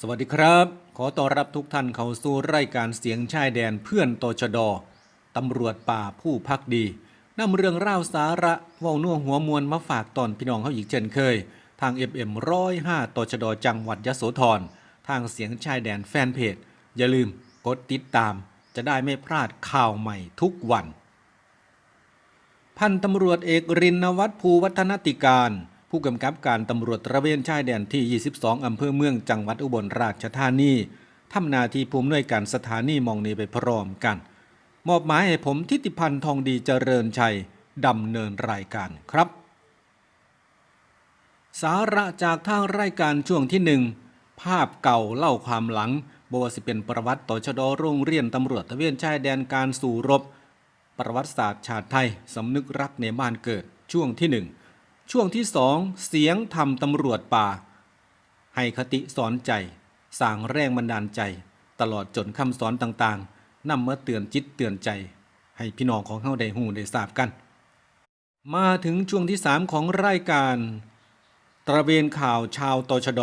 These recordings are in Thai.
สวัสดีครับ ขอต้อนรับทุกท่านเข้าสู่รายการเสียงชายแดนเพื่อนตชดตำรวจป่าผู้พักดีนำเรื่องราวสาระว้าน่วหัวมวลมาฝากตอนพี่น้องเขาอีกเช่นเคย ทาง FM 105ตชดจังหวัดยโสธรทางเสียงชายแดนแฟนเพจ อย่าลืมกดติดตาม จะได้ไม่พลาดข่าวใหม่ทุกวัน พันตำรวจเอกรินวัฒนภูวัฒนติการ ผู้กำกับการตำรวจตระเวนชายแดนที่ 22 อำเภอเมืองจังหวัดอุบลราชธานีทำหนาที่ภูมิหน่วยการสถานีมองนีไปพร้อมกัน มอบหมายให้ผมทิติพันธ์ทองดีเจริญชัยดำเนินรายการครับ สาระจากทางรายการช่วงที่หนึ่งภาพเก่าเล่าความหลังบวาสิเป็นประวัติต่อชดโรงเรียนตำรวจตะเวนชายแดนการสู่รบ ประวัติศาสตร์ชาติไทยสำนึกรักในบ้านเกิดช่วงที่หนึ่ง ช่วงที่สองเสียงธรรมตำรวจป่า ให้คติสอนใจสร้างแรงบันดาลใจ ตลอดจนคำสอนต่างๆนำมาเตือนจิตเตือนใจ ให้พี่น้องของเฮาได้หูได้ทราบกัน มาถึงช่วงที่สามของรายการ ตระเวนข่าวชาวตชด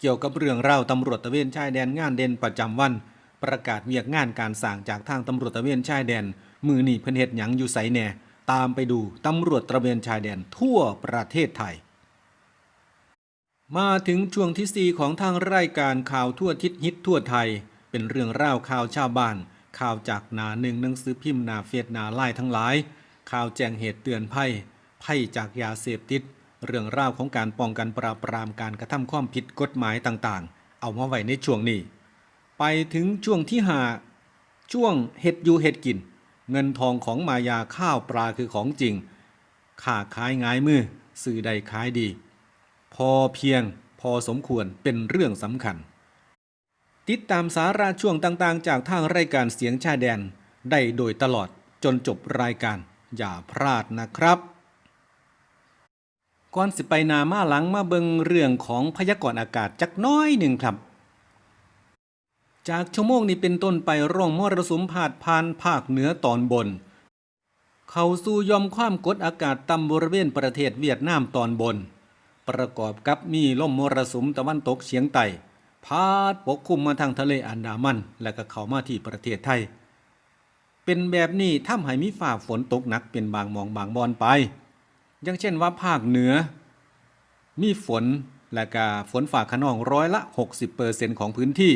เกี่ยวกับเรื่องเล่าวตำรวจตะเวนชายแดนงานเด่นประจำวัน ประกาศเวียกงานการสั่งจากทางตำรวจตะเวนชายแดน มือหนีเพิ่นเฮ็ดหยังอยู่ไสแหน่ ตามไปดูตำรวจตระเวนชายแดนทั่วประเทศไทย มาถึงช่วงที่ 4 ของทางรายการข่าวทั่วทิศฮิตทั่วไทย เป็นเรื่องราวข่าวชาวบ้าน ข่าวจากหนาหนึ่งหนังสือพิมพ์หนาเฟซหนาไล่ทั้งหลาย ข่าวแจ้งเหตุเตือนภัยภัยจากยาเสพติด เรื่องราวของการป้องกันปราบปรามการกระทำความผิดกฎหมายต่างๆ เอามาไว้ในช่วงนี้ ไปถึงช่วงที่หาช่วงเห็ดอยู่เห็ดกิน เงินทองของมายาข้าวปลาคือของจริงค่าขายง่ายมือสื่อใดขายดี พอเพียงพอสมควรเป็นเรื่องสำคัญ ติดตามสาระช่วงต่างๆ จากทางรายการเสียงชาแดน ได้โดยตลอดจนจบรายการ อย่าพลาดนะครับก่อนสิไปนามาหลังมาเบิงเรื่องของพยากรณ์อากาศจักน้อยหนึ่งครับ จากชั่วโมงนี้เป็นต้นไปร่องมรสุมพาดผ่านภาคเหนือตอนบน เข้าสู่ยอมความกดอากาศต่ำบริเวณประเทศเวียดนามตอนบน ประกอบกับมีลมมรสุมตะวันตกเฉียงใต้พาดปกคลุมมาทางทะเลอันดามัน และก็เข้ามาที่ประเทศไทย เป็นแบบนี้ทำให้มีฝ่าฝนตกหนักเป็นบางมองบางบอนไป อย่างเช่นว่าภาคเหนือ มีฝนและก็ฝนฝ่าขนองร้อยละ 60%ของพื้นที่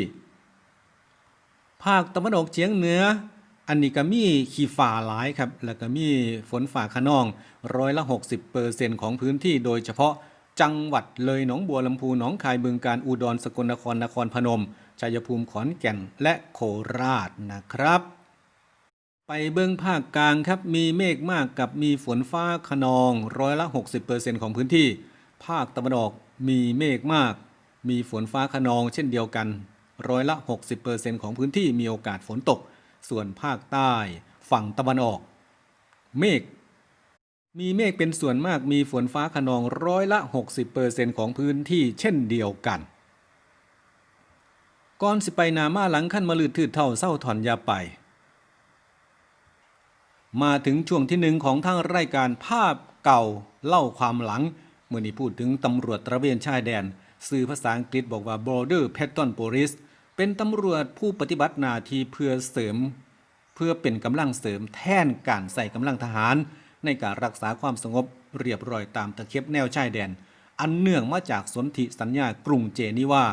ภาคตะวันออกเฉียงเหนือ อันนี้ก็มีขี้ฝ่าหลายครับ แล้วก็มีฝนฝ่าขนองร้อยละ 60%ของพื้นที่โดยเฉพาะจังหวัดเลยหนองบัวลำพูหนองคายบึงการอุดรสกลนครนครพนมชัยภูมิขอนแก่นและโคราชนะครับ ไปเบื้องภาคกลางครับมีเมฆมากกับมีฝนฟ้าขนองร้อยละ 60%ของพื้นที่ ภาคตะวันออกมีเมฆมาก มีฝนฟ้าขนองเช่นเดียวกัน ร้อยละ 60%ของพื้นที่มีโอกาสฝนตก ส่วนภาคใต้ ฝั่งตะวันออก เมฆมีเมฆเป็นส่วนมากมีฝนฟ้าขนองร้อยละ 60%ของพื้นที่เช่นเดียวกัน ก่อนสิไปนามาหลังขั้นมาลืดถืดเท่าเศร้าถอนยาไป มาถึงช่วงที่หนึ่งของทางรายการภาพเก่าเล่าความหลัง เมื่อนี้พูดถึงตำรวจตระเวนชายแดน สื่อภาษาอังกฤษบอกว่า Border Patrol Police เป็นตำรวจผู้ปฏิบัติหน้าที่เพื่อเสริม เพื่อเป็นกำลังเสริมแทนการใส่กำลังทหาร ในการรักษาความสงบเรียบร้อยตามตะเข็บแนวชายแดน อันเนื่องมาจากสนธิสัญญากรุงเจนีวา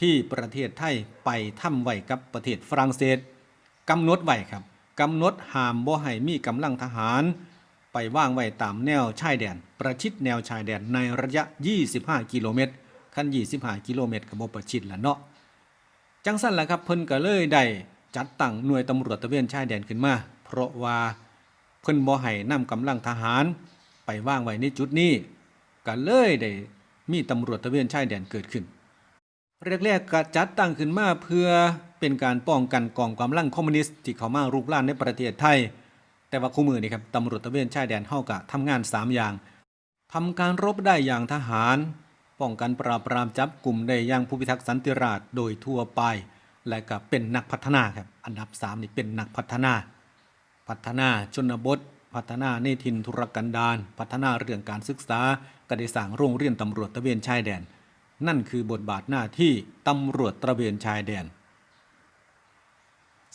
ที่ประเทศไทยไปทำไว้กับประเทศฝรั่งเศสกำหนดไว้ครับกำหนดห้ามบ่ให้มีกำลังทหาร ไปว่างไว้ตามแนวชายแดน ประชิดแนวชายแดนในระยะ 25 กิโลเมตรขั้น 25 กิโลเมตรก็บ่ประชิดละเนาะ จังสั้นแหละครับเพิ่นก็เลยได้จัดตั้งหน่วยตำรวจตะเวนชายแดนขึ้นมา เพราะว่าเพิ่นบ่ให้นำกำลังทหารไปว่างไว้ในจุดนี้ก็เลยได้มีตำรวจตะเวนชายแดนเกิดขึ้นแรกๆก็จัดตั้งขึ้นมาเพื่อเป็นการป้องกันกองกำลังคอมมิวนิสต์ที่เข้ามารุกรานในประเทศไทย แต่ว่าคู่มือนี่ครับตำรวจตะเวนชายแดนเฮาก็ทำงาน 3 อย่างทำการรบได้อย่างทหาร ป้องกันปราบปรามจับกลุ่มได้ย่างผู้พิทักษ์สันติราษฎร์โดยทั่วไป และก็เป็นนักพัฒนาครับ อันดับ 3 นี่เป็นนักพัฒนา พัฒนาชนบท พัฒนาในทินทุรกันดารพัฒนาเรื่องการศึกษาก็ได้สร้างโรงเรียนตำรวจตะเวนชายแดน นั่นคือบทบาทหน้าที่ตำรวจตะเวนชายแดน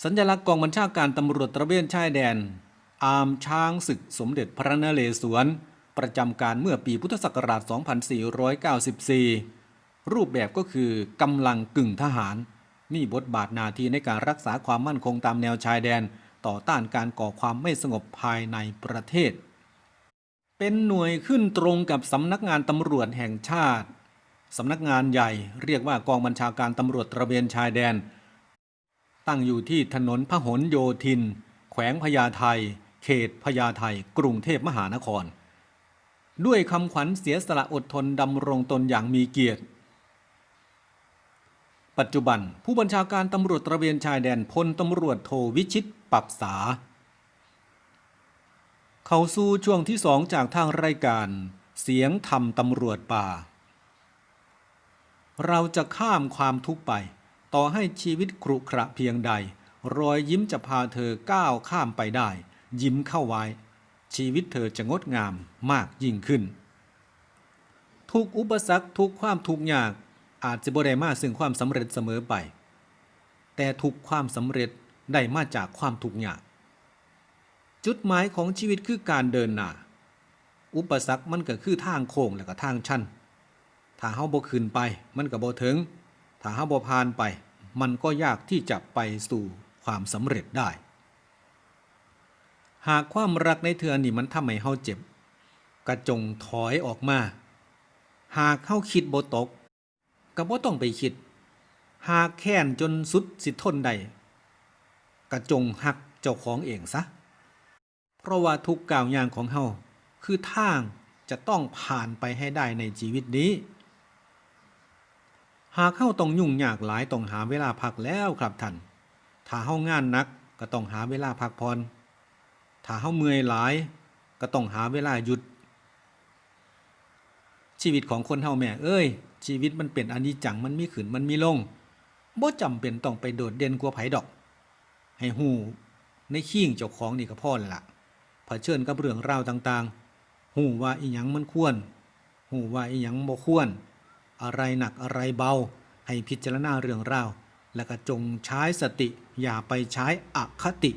สัญลักษณ์กองบัญชาการตำรวจตะเวนชายแดน อามช้างศึกสมเด็จพระนเรศวร ประจำการเมื่อปีพุทธศักราช 2494 รูปแบบก็คือกำลังกึ่งทหาร มีบทบาทนาทีในการรักษาความมั่นคงตามแนวชายแดน ต่อต้านการก่อความไม่สงบภายในประเทศ เป็นหน่วยขึ้นตรงกับสำนักงานตำรวจแห่งชาติสำนักงานใหญ่เรียกว่ากองบัญชาการตำรวจตระเวนชายแดน ตั้งอยู่ที่ถนนพหลโยธิน แขวงพญาไทเขตพญาไทกรุงเทพมหานคร ด้วยคำขวัญเสียสละอดทนดำรงตนอย่างมีเกียรติ ปัจจุบันผู้บัญชาการตำรวจตระเวนชายแดนพลตำรวจโทวิชิตปักษา เข้าสู่ช่วงที่สองจากทางรายการ เสียงธรรมตำรวจป่า เราจะข้ามความทุกข์ไป ต่อให้ชีวิตครุขระเพียงใด รอยยิ้มจะพาเธอก้าวข้ามไปได้ ยิ้มเข้าไว้ ชีวิตเธอจะงดงามมากยิ่งขึ้น ทุกอุปสรรคทุกความทุกยากอาจจะบ่ได้มาซึ่งความสำเร็จเสมอไป แต่ทุกความสำเร็จได้มาจากความทุกยาก จุดหมายของชีวิตคือการเดินหน้าอุปสรรคมันก็คือทางโค้งและก็ทางชันถ้าเฮาบ่ขึ้นไป มันก็บ่ถึง ถ้าเฮาบ่ผ่านไป มันก็ยากที่จะไปสู่ความสำเร็จได้ หากความรักในเทือนี่มันทำให้เฮาเจ็บ กระจงถอยออกมา หากเฮาคิดบ่ตกก็บ่ต้องไปคิด หากแค้นจนสุดสิทนได้กระจงหักเจ้าของเองซะ เพราะว่าทุกก้าวย่างของเฮาคือทางจะต้องผ่านไปให้ได้ในชีวิตนี้ หากเฮาต้องยุ่งยากหลายต้องหาเวลาพักแล้วครับท่านถ้าเฮางานนักก็ต้องหาเวลาพักผ่อน ถ้าเฮาเมื่อยหลาย ก็ต้องหาเวลาหยุด ชีวิตของคนเฮาแม่ เอ้ย ชีวิตมันเป็นอนิจจังมันมีขึ้นมันมีลงบ่จำเป็นต้องไปโดดเด่นกว่าไผดอก ให้ฮู้ในขี้งเจ้าของนี่ก็พอแล้วล่ะเผชิญกับเรื่องราวต่างๆฮู้ว่าอีหยังมันควรฮู้ว่าอีหยังบ่ควร อะไรหนักอะไรเบา ให้พิจารณาเรื่องราว แล้วก็จงใช้สติอย่าไปใช้อคติ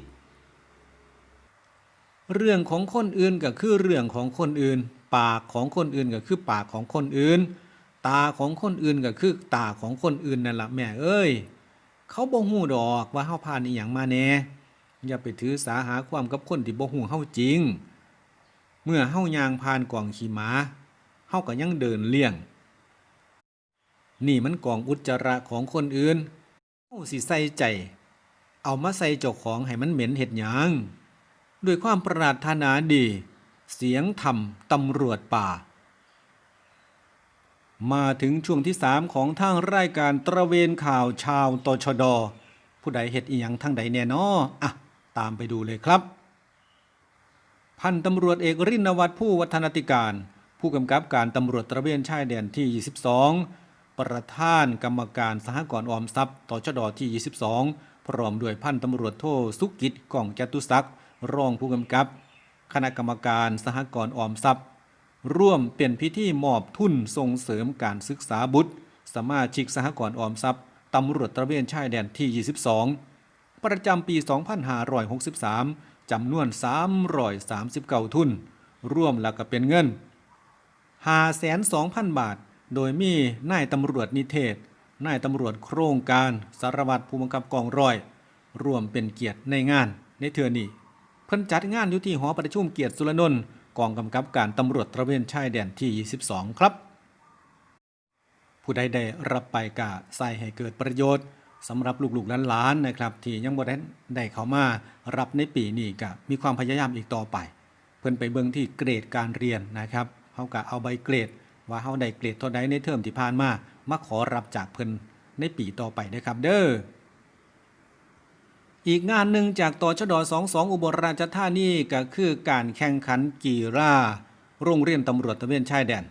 เรื่องของคนอื่นก็คือเรื่องของคนอื่น ปากของคนอื่นก็คือปากของคนอื่น ตาของคนอื่นก็คือตาของคนอื่นนั่นละแม่เอ้ย เขาบ่ฮู้ดอกว่าเฮาผ่านอีหยังมาแน่อย่าไปถือสาหาความกับคนที่บ่ฮู้เฮาจริง เมื่อเฮายางผ่านกองขี่ม้าเฮาก็ยังเดินเลี่ยง นี่มันกองอุจจาระของคนอื่นเฮาสิใส่ใจ เอามาใส่เจ้าของให้มันเหม็นเห็ดหยัง ด้วยความปรารถนาดี เสียงธรรมตำรวจป่า มาถึงช่วงที่3ของทางรายการตระเวนข่าวชาวตชด ผู้ใดเห็ดอีหยังทางใดแน่นออะ ตามไปดูเลยครับ พันตำรวจเอกรินวัฒน์ผู้วัฒนติการ ผู้กำกับการตำรวจตระเวนชายแดนที่ 22ประธานกรรมการสหกรณ์ออมทรัพย์ตชดที่ 22 พร้อมด้วยพันตำรวจโทสุกิจก่องจตุศักดิ์ รองผู้กำกับ คณะกรรมการสหกรณ์ออมทรัพย์ ร่วมเป็นพิธีมอบทุนส่งเสริมการศึกษาบุตร สมาชิกสหกรณ์ออมทรัพย์ตำรวจตระเวนชายแดนที่ 22 ประจำปี 2563 จำนวน 339 ทุน ร่วมแล้วก็เป็นเงิน 502,000 บาท โดยมีนายตำรวจนิเทศ นายตำรวจโครงการสารวัตรผู้บังคับกองร้อย ร่วมเป็นเกียรติในงานในเทือนี้ เพิ่นจัดงานอยู่ที่หอประชุมเกียรติสุรนนท์กองกำกับการตำรวจตระเวนชายแดนที่ 22 ครับ ผู้ใดได้รับไปกะใส่ให้เกิดประโยชน์สำหรับลูกๆหลานๆนะครับ ที่ยังบ่ได้ได้เข้ามารับในปีนี้ก็มีความพยายามอีกต่อไป เพิ่นไปเบิ่งที่เกรดการเรียนนะครับเฮาก็เอาใบเกรด ว่าเฮาได้เกรดเท่าใดในเทอมที่ผ่านมามาขอรับจากเพิ่นในปีต่อไปนะครับ เด้อ อีกงานหนึ่งจากตชด22อุบลราชธานีก็คือการแข่งขันกีฬาโรงเรียนตำรวจตระเวนชายแดน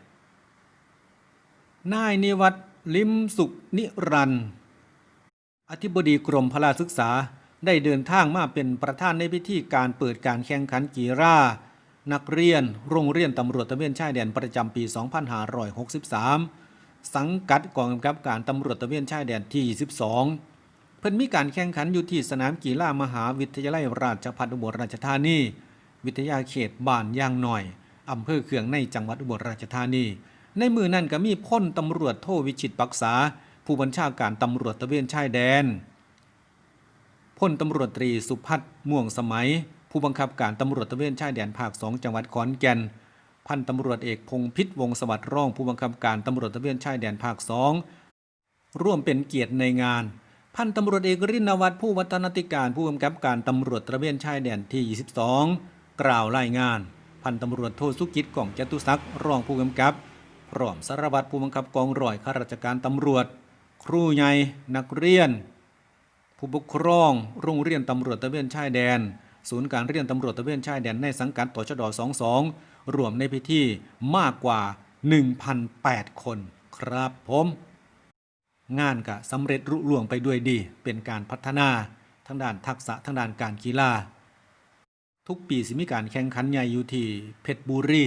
นายนิวัตรลิมสุขนิรันอธิบดีกรมพละศึกษาได้เดินทางมาเป็นประธานในพิธีการเปิดการแข่งขันกีฬานักเรียนโรงเรียนตำรวจตระเวนชายแดนประจำปี 2563 สังกัดกองกำกับการตำรวจตระเวนชายแดนที่12 พิ่นมีการแข่งขันอยู่ที่สนามกีฬามหาวิทยาลัยราชภัฏอุบลราชธานี วิทยาเขตบ้านยางหน่อยอำเภอเขืองในจังหวัดอุบลราชธานี ในมือนั้นก็มีพ้นตำรวจโทวิชิตปักษา ผู้บัญชาการตำรวจตะเวนชายแดนพลตำรวจตรีสุพัฒน์ม่วงสมัย ผู้บังคับการตำรวจตะเวนชายแดนภาค2จังหวัดขอนแก่นพันตำรวจเอกพงพิษวงศ์สวัสดิ์รองผู้บังคับการตำรวจตะเวนชายแดนภาค2ร่วมเป็นเกียรติในงาน พันตำรวจเอกรินวัฒน์ผู้วัฒนติการผู้กำกับการตำรวจตระเวนชายแดนที่ 22 กล่าวรายงาน พันตำรวจโทสุกิจกล่องจตุศักดิ์รองผู้กำกับพร้อมสารวัตรผู้บังคับกองร้อยข้าราชการตำรวจ ครูใหญ่นักเรียน ผู้ปกครองโรงเรียนตำรวจตระเวนชายแดน ศูนย์การเรียนตำรวจตระเวนชายแดนในสังกัดต่อชด22 รวมในพิธีมากกว่า 1,008 คน ครับผม งานก็สำเร็จรุ่ล่วงไปด้วยดี เป็นการพัฒนาทางด้านทักษะทางด้านการกีฬา ทุกปีสิมีการแข่งขันใหญ่อยู่ที่เพชรบุรี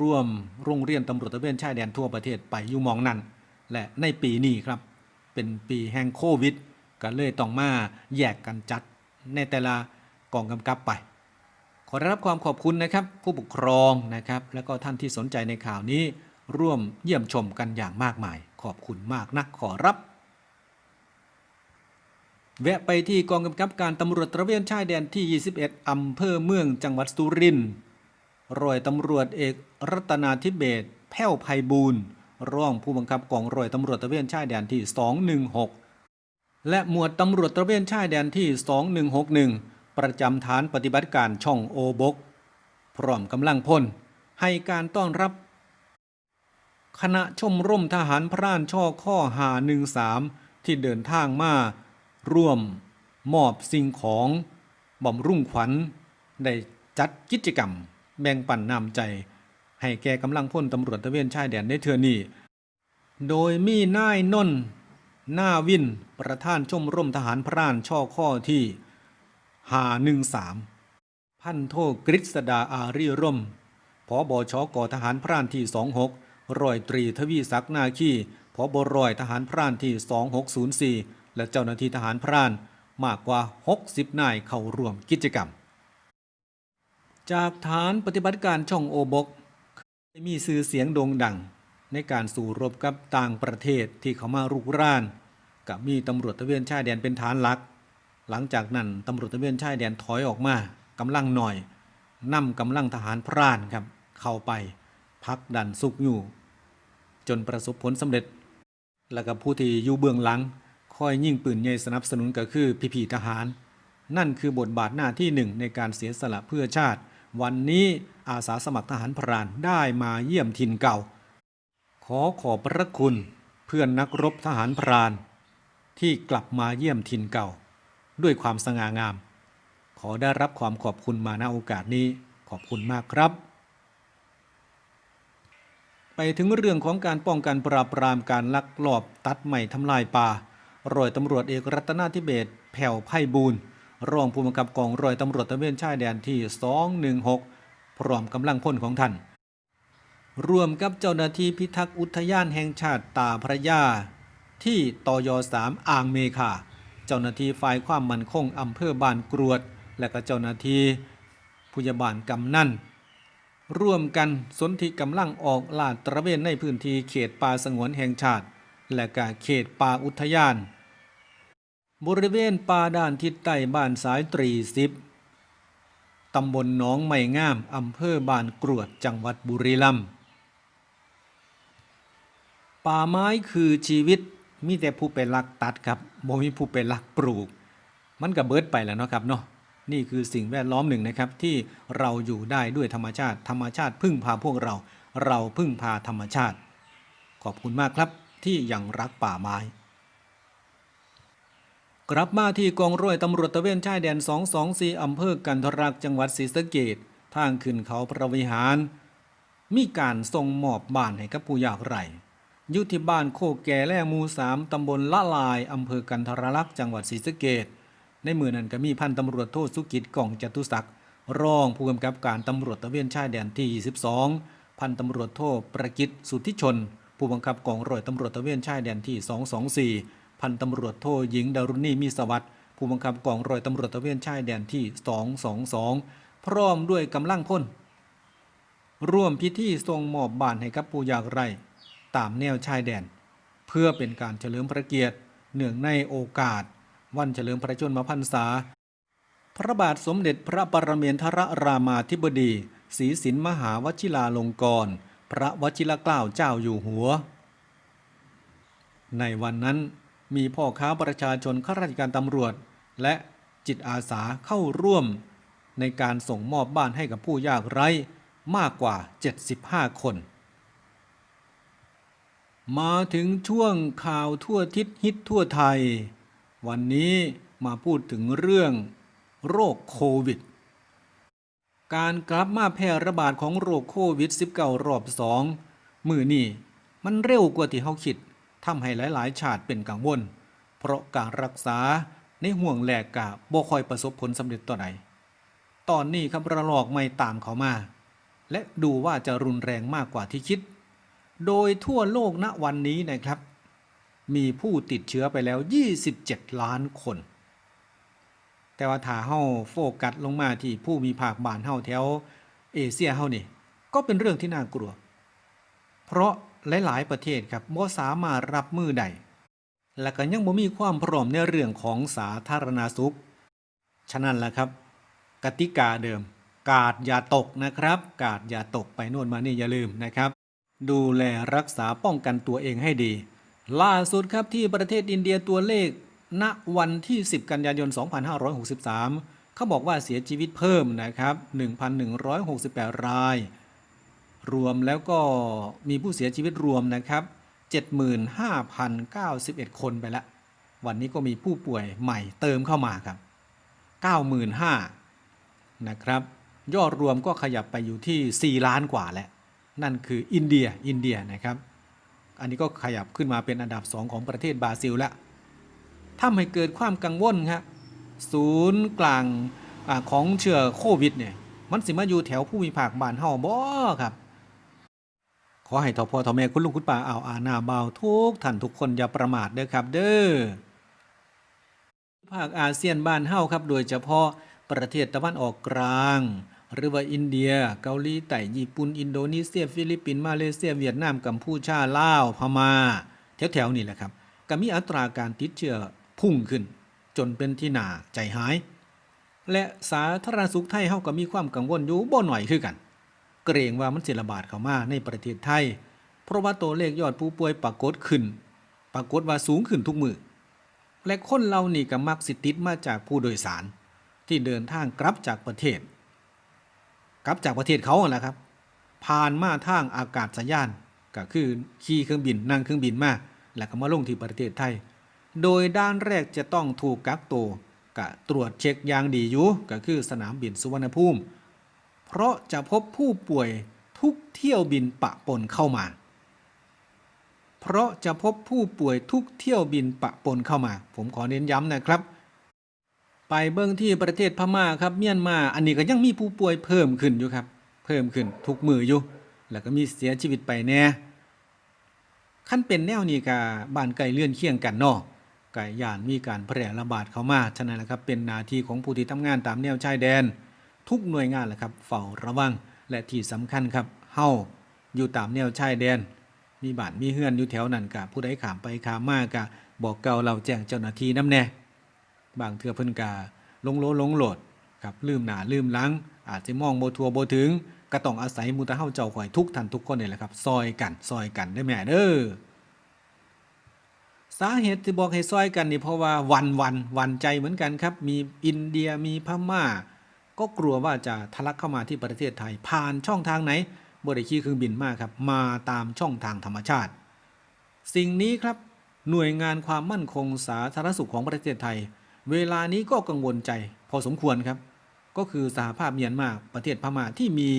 ร่วมโรงเรียนตำรวจตะเวนชายแดนทั่วประเทศไปอยู่มองนั้นและในปีนี้ครับ เป็นปีแห่งโควิดก็เลยต้องมาแยกกันจัดในแต่ละกองกำกับไป ขอรับความขอบคุณนะครับ ผู้ปกครองนะครับ และก็ท่านที่สนใจในข่าวนี้ร่วมเยี่ยมชมกันอย่างมากมาย ขอบคุณมากนะขอรับ แวะไปที่กองกำกับการตำรวจตระเวนชายแดนที่ 21 อำเภอเมืองจังหวัดสุรินทร์ร้อยตำรวจเอกรัตนาธิเบศแพ้วไพบูลย์รองผู้บังคับกองร้อยตำรวจตระเวนชายแดนที่ 216 และหมวดตำรวจตระเวนชายแดนที่ 2161 ประจำฐานปฏิบัติการช่องโอบก พร้อมกำลังพลให้การต้อนรับ คณะชมร่มทหารพรานช่อข้อหา13ที่เดินทางมา ร่วม มอบสิ่งของบ่มรุ่งขวัญ ได้จัดกิจกรรม แบ่งปันน้ำใจ ให้แก่กำลังพลตำรวจตระเวนชายแดนในเทือนี้ โดยมีนายนนท์หน้าวิน ประธานชมร่มทหารพรานช่อข้อที่หาหนึ่งสามพันโทกฤษดาอารีร่มผอบอชอกอทหารพรานที่26 ร้อยตรีทวีศักดิ์นาคีผอบรอยทหารพรานที่ 2604 และเจ้าหน้าที่ทหารพรานมากกว่า 60 นายเข้าร่วมกิจกรรม จากฐานปฏิบัติการช่องโอบก มีสื่อเสียงโด่งดัง ในการสู่รบกับต่างประเทศที่เขามารุกราน กับมีตำรวจตะเวนชายแดนเป็นฐานหลัก หลังจากนั้นตำรวจตะเวนชายแดนถอยออกมากำลังหน่อยนำกำลังทหารพรานครับเข้าไปพักดันซุกอยู่ จนประสบผลสำเร็จ แล้วก็ผู้ที่อยู่เบื้องหลังคอยยิ่งปืนใหญ่สนับสนุนก็คือพี่พีทหาร นั่นคือบทบาทหน้าที่หนึ่งในการเสียสละเพื่อชาติ วันนี้อาสาสมัครทหารพรานได้มาเยี่ยมถิ่นเก่า ขอขอบพระคุณเพื่อนนักรบทหารพราน ที่กลับมาเยี่ยมถิ่นเก่า ด้วยความสง่างาม ขอได้รับความขอบคุณมาณโอกาสนี้ขอบคุณมากครับ ไปถึงเรื่องของการป้องกันปราบปรามการลักลอบตัดไม้ทำลายป่าร้อยตำรวจเอกรัตนาธิเบศแผ่วไพ่บูลย์รองผู้บังคับกองร้อยตำรวจตระเวนชายแดนที่ 216 พร้อมกำลังพลของท่าน รวมกับเจ้าหน้าที่พิทักษ์อุทยานแห่งชาติตาพระยา ที่ตย3อ่างเมคาเจ้าหน้าที่ฝ่ายความมั่นคงอำเภอบ้านกรวด และก็เจ้าหน้าที่ผู้ใหญ่บ้านกำนัน ร่วมกันสนธิกำลังออกลาดตระเวนในพื้นที่เขตป่าสงวนแห่งชาติ และก็เขตป่าอุทยาน บริเวณป่าด้านทิศใต้บ้านสายตรีสิบตำบลหนองไม้งาม อำเภอบ้านกรวดจังหวัดบุรีรัมย์ป่าไม้คือชีวิตมีแต่ผู้ไปลักตัดครับบ่มีผู้ไปลักปลูก มันก็เบิดไปแล้วเนาะครับเนาะ นี่คือสิ่งแวดล้อมหนึ่งนะครับ ที่เราอยู่ได้ด้วยธรรมชาติ ธรรมชาติพึ่งพาพวกเรา เราพึ่งพาธรรมชาติ ขอบคุณมากครับที่ยังรักป่าไม้กลับมาที่กองร้อยตำรวจตระเวนชายแดน 224 อำเภอกันทรักจังหวัดศรีสะเกดทางขึ้นเขาพระวิหาร มีการส่งมอบบ้านให้กับผู้ยากไร้อยุติบ้านโคกแก่และหมูสามตำบลละลาย อำเภอกันทรลักษ์จังหวัดศรีสะเกด ในมือนั้นก็มีพันตำรวจโทษสุกิจกล่องจตุศักดิ์รองผู้กำกับการตำรวจตะเวนชายแดนที่22พันตำรวจโทษประกิตสุทธิชน ผู้บังคับกองร้อยตำรวจตะเวนชายแดนที่ 224 พันตำรวจโทหญิงดารุณีมีสวัสดิ์ผู้บังคับกองร้อยตำรวจตะเวนชายแดนที่ 222 พร้อมด้วยกำลังพลร่วมพิธีทรงมอบบ้านให้กับผู้ยากไร้ตามแนวชายแดน เพื่อเป็นการเฉลิมพระเกียรติเนื่องในโอกาส วันเฉลิมพระชนมพรรษา พระบาทสมเด็จพระปรเมนทรรามาธิบดีศรีสินมหาวชิราลงกรณพระวชิรเกล้าเจ้าอยู่หัว ในวันนั้นมีพ่อค้าประชาชนข้าราชการตำรวจ และจิตอาสาเข้าร่วม ในการส่งมอบบ้านให้กับผู้ยากไร้มากกว่า 75 คน มาถึงช่วงข่าวทั่วทิศฮิตทั่วไทย วันนี้มาพูดถึงเรื่อง โรคโควิด การกลับมาแพร่ระบาดของโรคโควิด -19 รอบสองมือนี่มันเร็วกว่าที่เขาคิดทำให้หลาย ๆ ชาติเป็นกังวล เพราะการรักษาในห่วงแหลกกะบ่คอยประสบผลสำเร็จต่อใดตอนนี้ครับระลอกไม่ตามเขามา และดูว่าจะรุนแรงมากกว่าที่คิด โดยทั่วโลกณวันนี้นะครับ มีผู้ติดเชื้อไปแล้ว 27 ล้านคน แต่ว่าถ้าเฮาโฟกัสลงมาที่ผู้มีภาคบานเฮาแถวเอเชียเฮานี่ก็เป็นเรื่องที่น่ากลัว เพราะหลาย ๆ ประเทศครับบ่สามารถรับมือได้และก็ยังบ่มีความพร้อมในเรื่องของสาธารณสุข ฉะนั้นล่ะครับ กติกาเดิม กาดอย่าตกนะครับ กาดอย่าตกไปโน่นมานี่อย่าลืมนะครับ ดูแลรักษาป้องกันตัวเองให้ดี ล่าสุดครับที่ประเทศอินเดียตัวเลข ณวันที่ 10 กันยายน 2563 เขาบอกว่าเสียชีวิตเพิ่มนะครับ 1,168 ราย รวมแล้วก็มีผู้เสียชีวิตรวมนะครับ 75,091 คนไปแล้ววันนี้ก็มีผู้ป่วยใหม่เติมเข้ามาครับ 95,000นะครับ ยอดรวมก็ขยับไปอยู่ที่ 4 ล้านกว่าแล้ว นั่นคืออินเดียอินเดียนะครับ อันนี้ก็ขยับขึ้นมาเป็นอันดับ 2 ของประเทศบราซิลล้วทำให้เกิดความกังวลครับศูนย์กลางอของเชื้อโควิดเนี่ยมันสิมาอยู่แถวผู้มีภาคบ้านเฮาบ่ครับ ขอให้ทอพ่อทอแม่คุณลุงคุณป้าอ่าวอาหนาเบาทุกท่านทุกคนอย่าประมาทเด้อครับ เด้อภาคอาเซียนบ้านเฮาครับ โดยเฉพาะประเทศตะวันออกกลาง หรือว่าอินเดีย เกาหลีใต้ญี่ปุ่นอินโดนีเซีย ฟิลิปปินส์มาเลเซีย เวียดนามกัมพูชาลาวพม่าแถวๆนี่แหละครับก็มีอัตราการติดเชื้อพุ่งขึ้น จนเป็นที่นาใจหาย และสาธารณสุขไทยเฮาก็มีความกังวลอยู่บ่หน่อยคือกัน เกรงว่ามันสิระบาดเข้ามาในประเทศไทย เพราะว่าตัวเลขยอดผู้ป่วยปรากฏขึ้น ปรากฏว่าสูงขึ้นทุกมือและคนเรานี่ก็มักสิติดมาจากผู้โดยสาร ที่เดินทางกลับจากประเทศ กลับจากประเทศเขาแหละครับ ผ่านมาทางอากาศยานก็คือขี่เครื่องบินนั่งเครื่องบินมาแล้วก็มาลงที่ประเทศไทย โดยด้านแรกจะต้องถูกกักตัวกะตรวจเช็คอย่างดีอยู่ก็คือสนามบินสุวรรณภูมิ เพราะจะพบผู้ป่วยทุกเที่ยวบินปะปนเข้ามา เพราะจะพบผู้ป่วยทุกเที่ยวบินปะปนเข้ามา ผมขอเน้นย้ำนะครับ ไปเบื้องที่ประเทศพม่าครับเมียนมา อันนี้ก็ยังมีผู้ป่วยเพิ่มขึ้นอยู่ครับ เพิ่มขึ้นทุกมืออยู่ แล้วก็มีเสียชีวิตไปแน่ขั้นเป็นแนวนี้กาบ้านไกลเลื่อนเคียงกันเนาะไก่ย่านมีการแพร่ระบาดเข้ามาฉะนั้นแหละครับเป็นหนาทีของผู้ที่ทำงานตามแนวชายแดน ทุกหน่วยงานแหละครับเฝ้าระวังและที่สำคัญครับเฮาอยู่ตามแนวชายแดน มีบ้านมีเฮือนอยู่แถวนั้นกะผู้ใดขามไปขามมากะบอกเก่าเราแจ้งเจ้าหน้าที่น้ำแน่ บางเทื่อเพิ่นกาลงโลลงโหลดครับลืมหนาลืมลังอาจจะมองโบทัวโบถึงก็ต้องอาศัยมูตะเฮาเจ้าข่อยทุกท่านทุกคนนี่แหละครับ ซอยกันซอยกันเด้แม่เด้อสาเหตุที่บอกให้ซอยกันนี่เพราะว่าวันวันวันใจเหมือนกันครับ มีอินเดียมีพม่า ก็กลัวว่าจะทะลักเข้ามาที่ประเทศไทย ผ่านช่องทางไหนบริขี่เครื่องบินมากครับ มาตามช่องทางธรรมชาติ สิ่งนี้ครับหน่วยงานความมั่นคงสาธารณสุขของประเทศไทย เวลานี้ก็กังวลใจพอสมควรครับ ก็คือสหภาพเมียนมาประเทศพม่าที่มี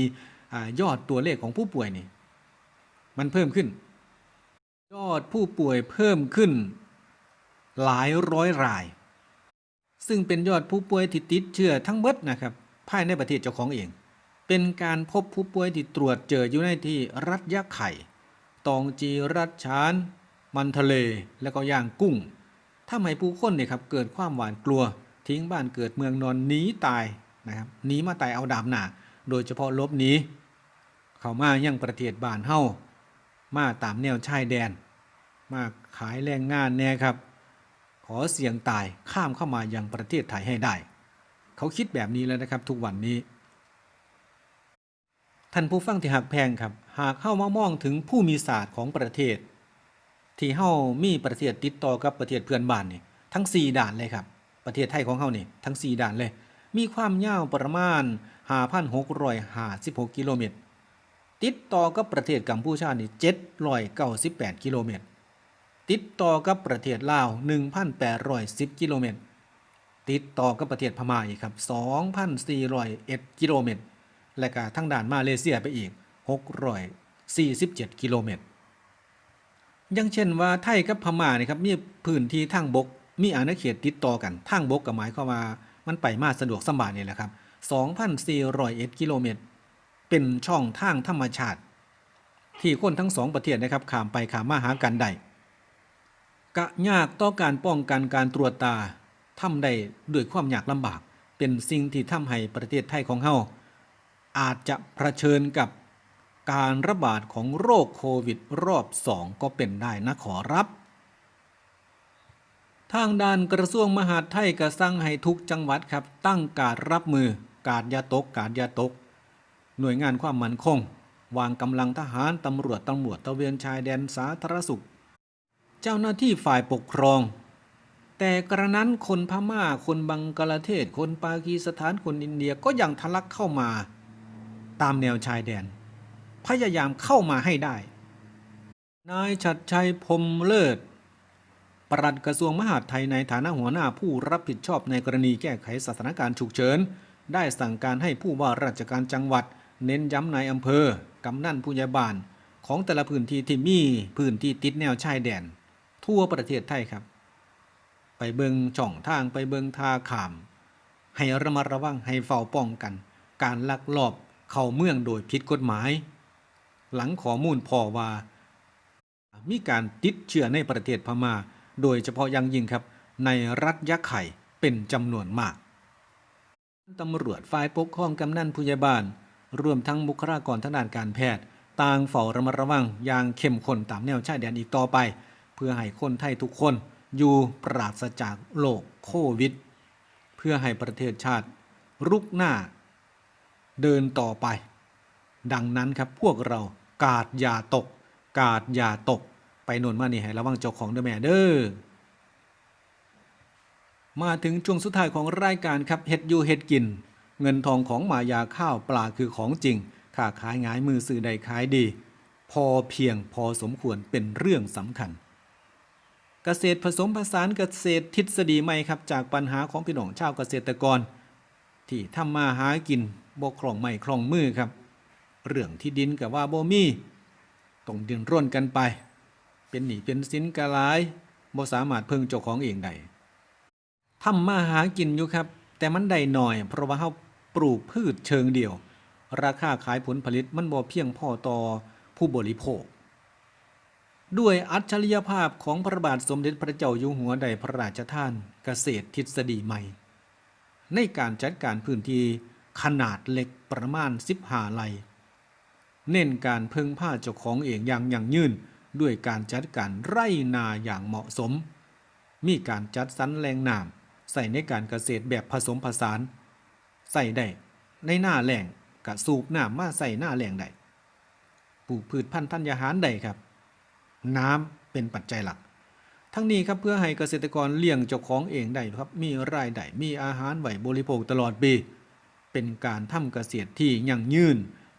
อยอดตัวเลขของผู้ป่วยนี่มันเพิ่มขึ้น ยอดผู้ป่วยเพิ่มขึ้น หลายร้อยราย ซึ่งเป็นยอดผู้ป่วยที่ติดเชื้อทั้งหมดนะครับภายในประเทศเจ้าของเอง เป็นการพบผู้ป่วยที่ตรวจเจออยู่ในที่รัฐยะไข่ ตองจีรัดชาน มันทะเล แล้วก็ย่างกุ้ง ทำให้ผู้คนเนี่ยครับเกิดความหวาดกลัว ทิ้งบ้านเกิดเมืองนอนหนีตายนะครับหนีมาตายเอาดาบหนาโดยเฉพาะลบหนีเขามายังประเทศบ้านเฮามาตามแนวชายแดน มาขายแรงงานแน่ครับ ขอเสี่ยงตายข้ามเข้ามายังประเทศไทยให้ได้ เขาคิดแบบนี้แล้วนะครับ ทุกวันนี้ ท่านผู้ฟังที่หักแพงครับ หากเข้ามามองถึงผู้มีศาสตร์ของประเทศ ที่เฮามีประเทศติดต่อกับประเทศเพื่อนบ้านนี่ทั้ง 4 ด่านเลยครับ ประเทศไทยของเฮานี่ทั้ง 4 ด่านเลย มีความยาวประมาณ 5,656 กิโลเมตร ติดต่อกับประเทศกัมพูชานี่798 กิโลเมตร ติดต่อกับประเทศลาว 1,810 กิโลเมตร ติดต่อกับประเทศพม่าอีกครับ 2,401 กิโลเมตร และก็ทางด่านมาเลเซียไปอีก 647 กิโลเมตร อย่างเช่นว่าไทยกับพม่านี่ครับมีพื้นที่ทางบก มีอาณาเขตติดต่อกันทางบกก็หมายความว่ามันไปมาสะดวกสบายนี่แหละครับ2,401กิโลเมตรเป็นช่องทางธรรมชาติ ที่คนทั้งสองประเทศนะครับขามไปขามมาหากันได้กะยากต่อการป้องกันการตรวจตาทำได้ด้วยความยากลำบาก เป็นสิ่งที่ทำให้ประเทศไทยของเฮาอาจจะเผชิญกับ การระบาดของโรคโควิดรอบ2ก็เป็นได้นะขอรับ ทางด้านกระทรวงมหาดไทยก็สั่งให้ทุกจังหวัดครับ ตั้งการรับมือ การยาตกการยาตก หน่วยงานความมั่นคง วางกำลังทหารตำรวจตำรวจตระเวนชายแดนสาธารณสุข เจ้าหน้าที่ฝ่ายปกครอง แต่กระนั้นคนพม่าคนบังกลาเทศ คนปากีสถานคนอินเดียก็ยังทะลักเข้ามา ตามแนวชายแดน พยายามเข้ามาให้ได้ นายชัดชัยพรมเลิศปลัดกระทรวงมหาดไทยในฐานะหัวหน้าผู้รับผิดชอบในกรณีแก้ไขสถานการณ์ฉุกเฉิน ได้สั่งการให้ผู้ว่าราชการจังหวัด เน้นย้ำนายอำเภอกำนันผู้ใหญ่บ้าน ของแต่ละพื้นที่ที่มีพื้นที่ติดแนวชายแดน ทั่วประเทศไทยครับ ไปเบิงช่องทางไปเบิงทาขาม ให้ระมัดระวังให้เฝ้าป้องกัน การลักลอบเข้าเมืองโดยผิดกฎหมาย หลังข้อมูลพ่อว่า มีการติดเชื้อในประเทศพม่า โดยเฉพาะอยังยิ่งครับ ในรัฐยะไข่เป็นจำนวนมากตำรวจฝ่ายปกครองกำนันผู้ใหญ่บ้าน รวมทั้งบุคลากรทางด้านการแพทย์ ต่างเฝ้าระมัดระวังอย่างเข้มข้นตามแนวชายแดนอีกต่อไป เพื่อให้คนไทยทุกคนอยู่ปราศจากโรคโควิด เพื่อให้ประเทศชาติรุกหน้าเดินต่อไป ดังนั้นครับพวกเรา กาดอย่าตก กาดอย่าตก ไปน่นมานี่ให้ระวังเจ้าของเด้อแม่เด้อมาถึงช่วงสุดท้ายของรายการครับเฮ็ดอยู่เฮ็ดกิน เงินทองของมายาข้าวปลาคือของจริงค่าขายงายมือสื่อใดขายดี พอเพียงพอสมควรเป็นเรื่องสำคัญ เกษตรผสมผสานเกษตรทฤษฎีใหม่ครับ จากปัญหาของพี่น้องชาวเกษตรกร ที่ทำมาหากินบ่คล่องไม่คล่องมือครับ เรื่องที่ดินกับว่าบ่มีต้องดินร่นกันไป เป็นหนี้เป็นสินกะหลายบ่สามารถเพิ่งเจ้าของเองได้ทำมาหากินอยู่ครับ แต่มันได้หน่อย เพราะว่าเฮาปลูกพืชเชิงเดียว ราคาขายผลผลิตมันบ่เพียงพอต่อผู้บริโภค ด้วยอัจฉริยภาพของพระบาทสมเด็จพระเจ้าอยู่หัวใดพระราชทานเกษตรทฤษฎีใหม่ ในการจัดการพื้นที่ขนาดเล็กประมาณ 15ไร่ เน้นการพิ่งผ้าเจ้าของเองอย่างยั่งยืน ด้วยการจัดการไร่นาอย่างเหมาะสม มีการจัดสรรแรงน้ำใส่ในการเกษตรแบบผสมผสาน ใส่ได้ในหน้าแหล่งกะสูบน้ำมาใส่หน้าแหล่งได้ปลูกพืชพันธุ์ธัญญาหารได้ครับ น้ำเป็นปัจจัยหลัก ทั้งนี้ครับเพื่อให้เกษตรกรเลี้ยงเจ้าของเองได้ครับ มีรายได้มีอาหารไหวบริโภคตลอดปี เป็นการทำเกษตรที่ยั่งยืน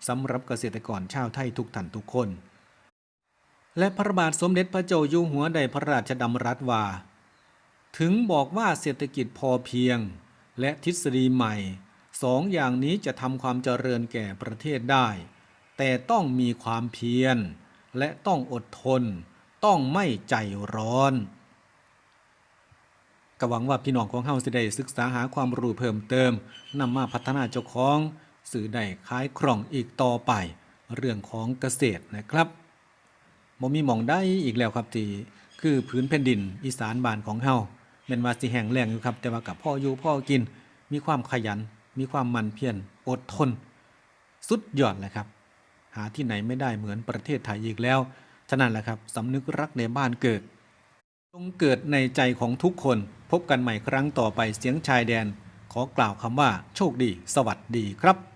สำหรับเกษตรกรชาวไทยทุกท่านทุกคน และพระบาทสมเด็จพระเจ้าอยู่หัวได้พระราชดำรัสว่า ถึงบอกว่าเศรษฐกิจพอเพียง และทฤษฎีใหม่สองอย่างนี้จะทำความเจริญแก่ประเทศได้ แต่ต้องมีความเพียร และต้องอดทน ต้องไม่ใจร้อนก็หวังว่าพี่น้องของเฮาสิได้ศึกษาหาความรู้เพิ่มเติมนำมาพัฒนาเจ้าของ สื่อได้ขายคล่องอีกต่อไป เรื่องของเกษตรนะครับบ่มีหมองได้อีกแล้วครับที่คือพื้นแผ่นดินอีสานบ้านของเฮาแม่นว่าสิแห้งแล้งอยู่ครับแต่ว่ากับพ่ออยู่พ่อกิน มีความขยัน มีความมันเพียรอดทน สุดยอดเลยครับ หาที่ไหนไม่ได้เหมือนประเทศไทยอีกแล้วฉะนั้นแหละครับสำนึกรักในบ้านเกิดจงเกิดในใจของทุกคนพบกันใหม่ครั้งต่อไปเสียงชายแดน ขอกล่าวคำว่าโชคดี สวัสดีครับ